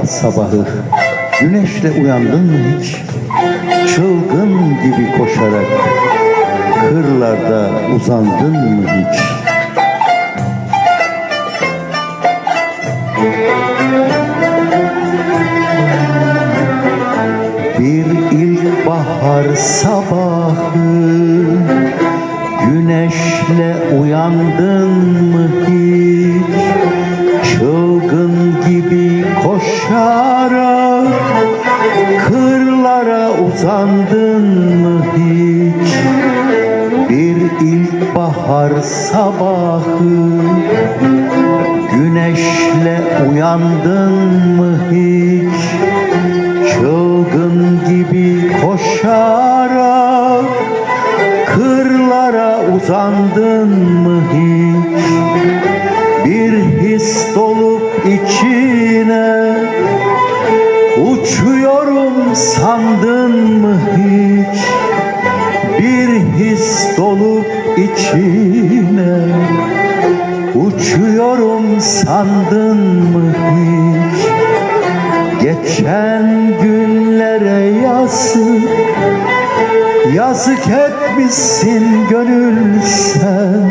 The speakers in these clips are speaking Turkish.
bahar sabahı Güneşle uyandın mı hiç? Çılgın gibi koşarak Kırlarda uzandın mı hiç? Bir ilkbahar sabahı Güneşle uyandın mı hiç? İlkbahar sabahı Güneşle uyandın mı hiç? Çılgın gibi koşarak Kırlara uzandın mı hiç? Bir his dolup içine Uçuyorum sandın içine Uçuyorum sandın mı hiç? Geçen günlere yazık Yazık etmişsin gönül sen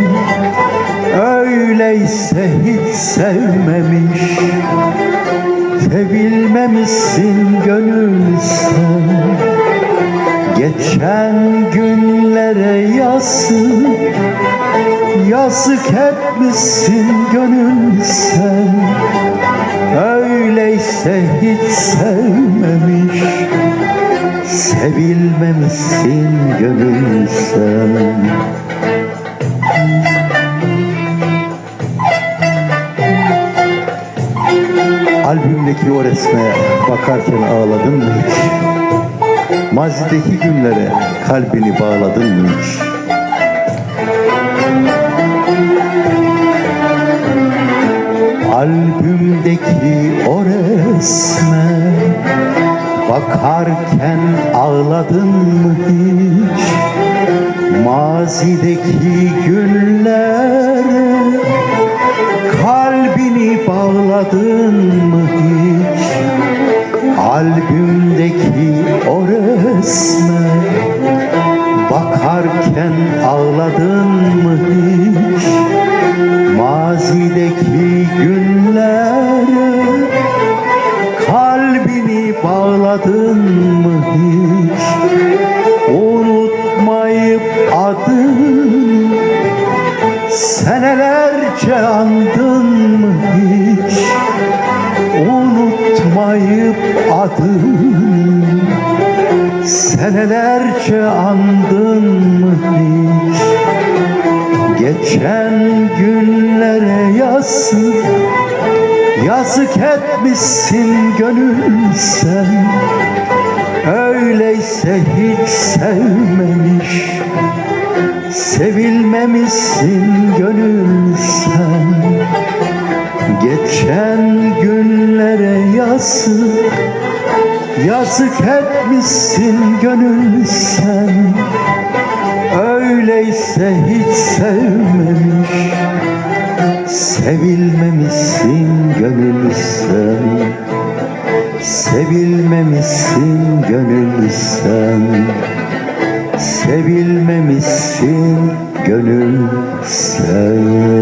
Öyleyse hiç sevmemiş Sevilmemişsin gönül sen Geçen günlere yazık Yazık etmişsin gönül sen Öyleyse hiç sevmemiş Sevilmemişsin gönül sen Albümdeki o resme bakarken ağladın mı hiç? Mazideki günlere kalbini bağladın mı hiç? Albümdeki o resme Bakarken ağladın mı hiç? Mazideki günlere Kalbini bağladın mı hiç? Albümdeki o resme Bakarken ağladın mı hiç? Mazideki Senelerce andın mı hiç? Geçen günlere yazık Yazık etmişsin gönül sen. Öyleyse hiç sevmemiş. Sevilmemişsin gönül sen Yazık etmişsin gönül sen. Öyleyse hiç sevmemiş Sevilmemişsin gönül sen. Sevilmemişsin gönül sen. Sevilmemişsin gönül sen